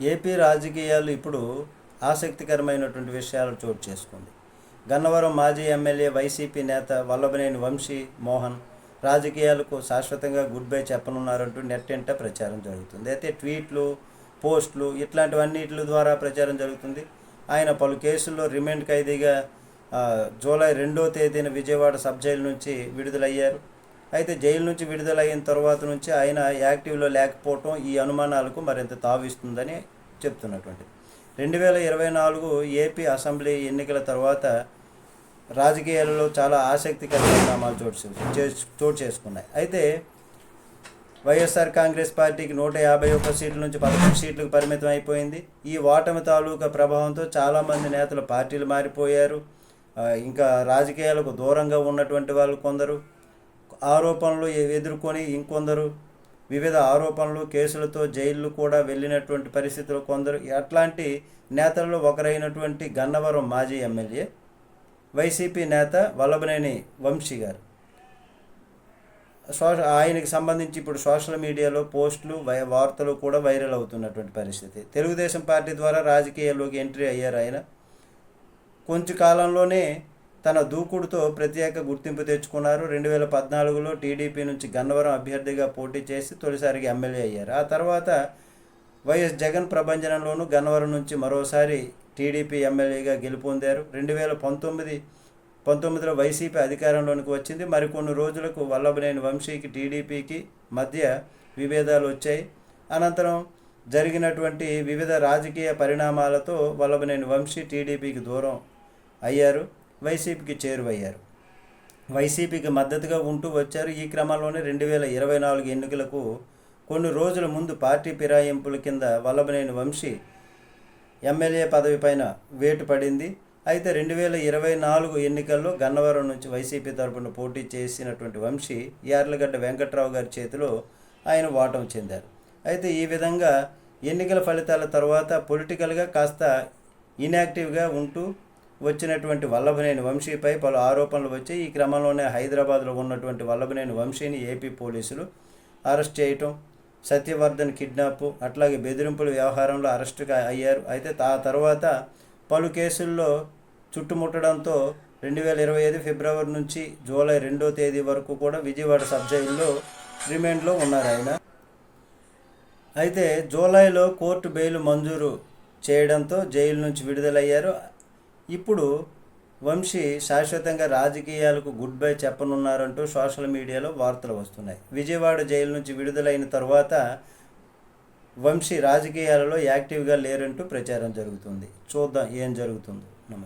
AP రాజకీయాలు ఇప్పుడు ఆసక్తికరమైనటువంటి విషయాలు చోటు చేసుకుంది. గన్నవరం మాజీ ఎమ్మెల్యే వైసీపీ నేత వల్లభనేని వంశీ మోహన్ రాజకీయాలకు శాశ్వతంగా గుడ్ బై చెప్పనున్నారంటూ నెట్టింట ప్రచారం జరుగుతుంది. అయితే ట్వీట్లు పోస్టులు ఇట్లాంటివన్నిటి ద్వారా ప్రచారం జరుగుతుంది. ఆయన పలు కేసుల్లో రిమాండ్ ఖైదీగా జూలై రెండో తేదీన విజయవాడ సబ్ జైలు నుంచి విడుదలయ్యారు. అయితే జైలు నుంచి విడుదలైన తర్వాత నుంచి ఆయన యాక్టివ్లో లేకపోవటం ఈ అనుమానాలకు మరింత తావిస్తుందని చెప్తున్నటువంటిది రెండు వేల ఇరవై నాలుగు ఏపీ అసెంబ్లీ ఎన్నికల తర్వాత రాజకీయాలలో చాలా ఆసక్తికర పరిణామాలు చోటు చోటు చేసుకున్నాయి. అయితే వైఎస్ఆర్ కాంగ్రెస్ పార్టీకి నూట యాభై ఒక్క సీట్ల నుంచి పదకొండు సీట్లకు పరిమితం అయిపోయింది. ఈ ఓటమి తాలూకా ప్రభావంతో చాలామంది నేతలు పార్టీలు మారిపోయారు. ఇంకా రాజకీయాలకు దూరంగా ఉన్నటువంటి వాళ్ళు కొందరు. ఆరోపణలు ఎదుర్కొని ఇంకొందరు వివిధ ఆరోపణలు కేసులతో జైళ్ళు కూడా వెళ్ళినటువంటి పరిస్థితులు కొందరు అట్లాంటి నేతల్లో ఒకరైనటువంటి గన్నవరం మాజీ ఎమ్మెల్యే వైసీపీ నేత వల్లభనేని వంశీ గారు. సోష ఆయనకి సంబంధించి ఇప్పుడు సోషల్ మీడియాలో పోస్టులు వై వార్తలు కూడా వైరల్ అవుతున్నటువంటి పరిస్థితి. తెలుగుదేశం పార్టీ ద్వారా రాజకీయాల్లోకి ఎంట్రీ అయ్యారు ఆయన. కొంచెం కాలంలోనే తన దూకుడుతో ప్రత్యేక గుర్తింపు తెచ్చుకున్నారు. రెండు వేల పద్నాలుగులో టీడీపీ నుంచి గన్నవరం అభ్యర్థిగా పోటీ చేసి తొలిసారిగా ఎమ్మెల్యే అయ్యారు. ఆ తర్వాత వైఎస్ జగన్ ప్రభంజనంలోనూ గన్నవరం నుంచి మరోసారి టీడీపీ ఎమ్మెల్యేగా గెలుపొందారు. రెండు వేల పంతొమ్మిది పంతొమ్మిదిలో వైసీపీ అధికారంలోనికి వచ్చింది. మరికొన్ని రోజులకు వల్లభనేని వంశీకి టీడీపీకి మధ్య విభేదాలు వచ్చాయి. అనంతరం జరిగినటువంటి వివిధ రాజకీయ పరిణామాలతో వల్లభనేని వంశీ టీడీపీకి దూరం అయ్యారు. వైసీపీకి చేరువయ్యారు. వైసీపీకి మద్దతుగా ఉంటూ వచ్చారు. ఈ క్రమంలోనే రెండు వేల ఇరవై నాలుగు ఎన్నికలకు కొన్ని రోజుల ముందు పార్టీ ఫిరాయింపుల కింద వల్లభనేని వంశీ ఎమ్మెల్యే పదవి పైన వేటు పడింది. అయితే రెండు వేల ఇరవై నాలుగు ఎన్నికల్లో గన్నవరం నుంచి వైసీపీ తరపున పోటీ చేసినటువంటి వంశీ యార్లగడ్డ వెంకట్రావు గారి చేతిలో ఆయన వాటం చెందారు. అయితే ఈ విధంగా ఎన్నికల ఫలితాల తర్వాత పొలిటికల్గా కాస్త ఇన్యాక్టివ్గా ఉంటూ వచ్చినటువంటి వల్లభనేని వంశీపై పలు ఆరోపణలు వచ్చి ఈ క్రమంలోనే హైదరాబాద్లో ఉన్నటువంటి వల్లభనేని వంశీని ఏపీ పోలీసులు అరెస్ట్ చేయటం సత్యవర్ధన్ కిడ్నాప్ అట్లాగే బెదిరింపుల వ్యవహారంలో అరెస్ట్ అయ్యారు. అయితే ఆ తర్వాత పలు కేసుల్లో చుట్టుముట్టడంతో రెండు వేల ఇరవై ఐదు ఫిబ్రవరి నుంచి జూలై రెండో తేదీ వరకు కూడా విజయవాడ సబ్ జైల్లో రిమాండ్లో ఉన్నారు ఆయన. అయితే జూలైలో కోర్టు బెయిల్ మంజూరు చేయడంతో జైలు నుంచి విడుదలయ్యారు. ఇప్పుడు వంశీ శాశ్వతంగా రాజకీయాలకు గుడ్ బై చెప్పనున్నారంటూ సోషల్ మీడియాలో వార్తలు వస్తున్నాయి. విజయవాడ జైలు నుంచి విడుదలైన తర్వాత వంశీ రాజకీయాలలో యాక్టివ్గా లేరంటూ ప్రచారం జరుగుతుంది. చూద్దాం ఏం జరుగుతుందో. నమస్తే.